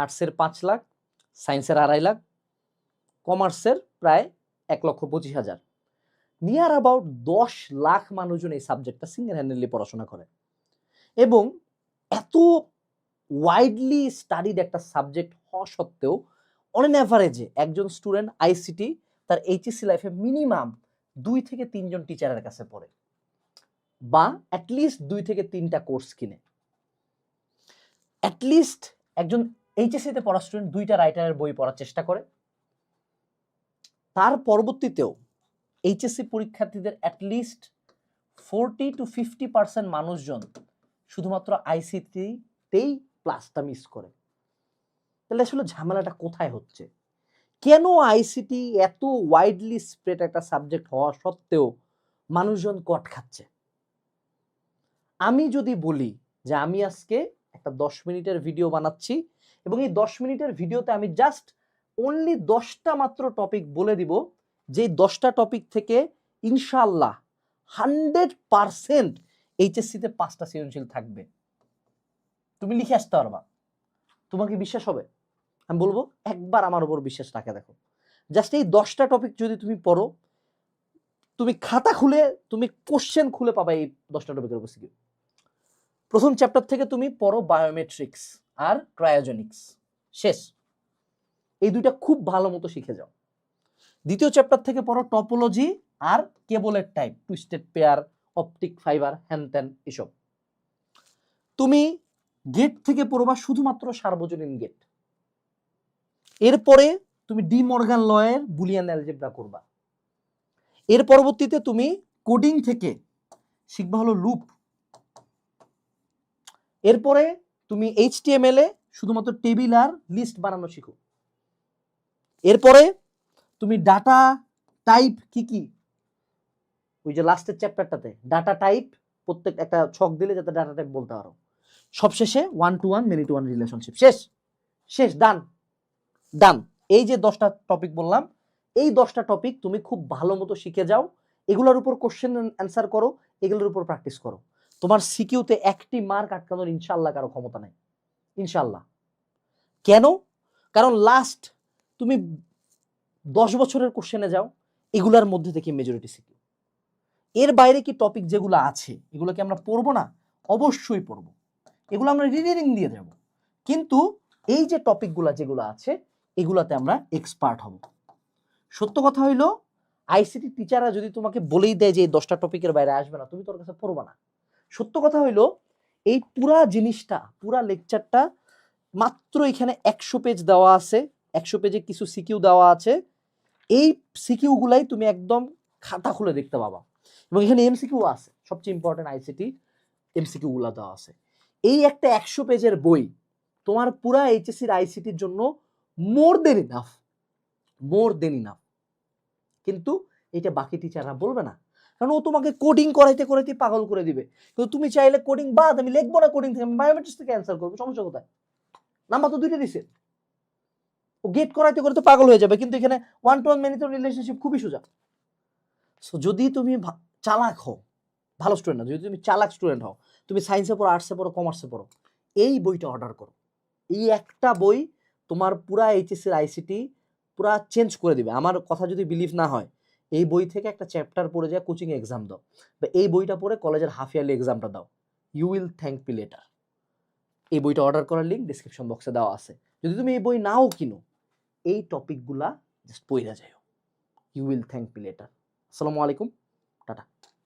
আর্টসের পাঁচ লাখ, সায়েন্সের আড়াই লাখ, কমার্সের প্রায় এক লক্ষ পঁচিশ হাজার। নিয়ার অ্যাবাউট দশ লাখ মানুষজন এই সাবজেক্টটা সিঙ্গেল হ্যান্ডেডলি পড়াশোনা করে। এবং এত ওয়াইডলি স্টাডিড একটা সাবজেক্ট হওয়া সত্ত্বেও অন অ্যাভারেজে একজন স্টুডেন্ট আইসিটি তার এইচএসসি লাইফে মিনিমাম দুই থেকে তিনজন টিচারের কাছে পড়ে বা অ্যাটলিস্ট দুই থেকে তিনটা কোর্স কিনে। অ্যাটলিস্ট একজন এইচএসসিতে পড়া স্টুডেন্ট দুইটা রাইটারের বই পড়ার চেষ্টা করে। তার পরবর্তীতেও এইচএসসি পরীক্ষার্থীদের at least forty to fifty percent মানুষজন শুধুমাত্র আইসিটিতেই প্লাসটা মিস করে। তাহলে আসলে ঝামেলাটা কোথায় হচ্ছে? কেন আইসিটি এত ওয়াইডলি স্প্রেড একটা সাবজেক্ট হওয়া সত্ত্বেও মানুষজন কট খাচ্ছে? আমি যদি বলি যে আমি আজকে একটা দশ মিনিটের ভিডিও বানাচ্ছি এবং এই দশ মিনিটের ভিডিওতে আমি জাস্ট অনলি দশটা মাত্র টপিক বলে দিব যে দশটা টপিক থেকে ইনশাল্লাহ হান্ড্রেড পারসেন্ট এইচএসসিতে পাঁচটা সৃজনশীল থাকবে। তুমি লিখে আসতে পারবা। তোমাকে বিশ্বাস হবে? আমি বলব, একবার আমার উপর বিশ্বাস রাখে দেখো। জাস্ট এই দশটা টপিক যদি তুমি পড়ো, তুমি খাতা খুলে, তুমি কোশ্চেন খুলে পাবা এই দশটা টপিকের উপর। প্রথম চ্যাপ্টার থেকে তুমি পড়ো বায়োমেট্রিক্স আর ক্রায়োজেনিক্স শেষ। এই দুইটা খুব ভালো মতো শিখে যাও। দ্বিতীয় চ্যাপ্টার থেকে পড়ো টপোলজি আর কেবলের type twisted pair optic fibre হ্যান ত্যান এসব। তুমি গেট থেকে পড়বা শুধুমাত্র সার্বজনীন গেট এরপরে তুমি ডি মর্গান লয়ের বুলিয়ান অ্যালজেব্রা করবা। এর পরবর্তীতে তুমি কোডিং থেকে শিখবা হলো লুপ এরপরে তুমি এইচটিএমএল এ শুধুমাত্র টেবিল আর লিস্ট বানানো শিখো। এরপরে তুমি ডাটা টাইপ কি কি? ওই যে লাস্টের চ্যাপ্টারটাতে ডাটা টাইপ প্রত্যেক একটা ছক দিলে যাতে ডাটা টাইপ বলতে পারো। সবশেষে one to one many to one relationship শেষ। শেষ ডান ডান এই যে দশটা টপিক বললাম, এই দশটা টপিক তুমি খুব ভালো মতো শিখে যাও। এগুলোর উপর কোশ্চেন অ্যান্সার করো, এগুলোর উপর প্র্যাকটিস করো। তোমার সিকিউতে একটি মার্ক আটকানোর ইনশাল্লাহ কারও ক্ষমতা নাই। ইনশাল্লাহ কেন? কারণ লাস্ট তুমি দশ বছরের কোশ্চেনে যাও, এগুলার মধ্যে থেকে মেজরিটি সিকিউ এর বাইরে কি টপিক যেগুলো আছে এগুলো কি আমরা পড়ব না? অবশ্যই পড়ব। এগুলো আমরা রিডিং দিয়ে যাব। কিন্তু এই যে টপিকগুলো যেগুলো আছে, এগুলাতে আমরা এক্সপার্ট হব। সত্য কথা হইল আইসিটি টিচাররা যদি তোমাকে বলেই দেয় যে এই দশটা টপিকের বাইরে আসবে না, তুমি তোর কাছে পড়বা না। সত্য কথা হইল, এই পুরা জিনিসটা, পুরা লেকচারটা মাত্র এখানে একশো পেজ দেওয়া আছে, একশো পেজে কিছু সিকিউ দেওয়া আছে। এই সিকিউগুলাই তুমি একদম খাতা খুলে দেখতে পাবা। এবং এখানে এমসিকিউ আছে, সবচেয়ে ইম্পর্টেন্ট আইসিটি এমসিকিউ গুলা দেওয়া আছে। এই একটা একশো পেজের বই, তোমার পুরা এইচএসসির আইসিটির জন্য মোর দেন ইনাফ মোর দেন ইনাফ কিন্তু এটা বাকি টিচাররা বলবে না। কারণ ও তোমাকে কোডিং করাইতে করাইতে পাগল করে দিবে। কিন্তু তুমি চাইলে কোডিং বাদ, আমি লিখব না কোডিং থেকে, আমি বায়োমেট্রিক্স থেকে অ্যান্সার করব, সমস্যা কোথায়? নাম্বার তো দুইটা দিছে। ও গেট করাইতে করাইতে পাগল হয়ে যাবে, কিন্তু এখানে ওয়ান টু ওয়ান মেনিত রিলেশনশিপ খুবই সোজা। সো যদি তুমি চালাক হও, ভালো স্টুডেন্ট না, যদি তুমি চালাক স্টুডেন্ট হও, তুমি সায়েন্সে পড়ো আর্টসে পড়ো কমার্সে পড়ো, এই বইটা অর্ডার করো। এই একটা বই তোমার পুরা এইচএসসির আইসিটি পুরা চেঞ্জ করে দিবে। আমার কথা যদি বিলিভ না হয় এই বই থেকে একটা চ্যাপ্টার পড়ে যায় কোচিং এক্সাম দাও। বা এই বইটা পড়ে কলেজের হাফ ইয়ারলি এক্সামটা দাও। You will thank me later এই বইটা অর্ডার করার লিঙ্ক ডিসক্রিপশন বক্সে দেওয়া আছে। যদি তুমি এই বই নাও কিনো, এই টপিকগুলা জাস্ট পড়ে যাও you will thank me later আসসালামু আলাইকুম।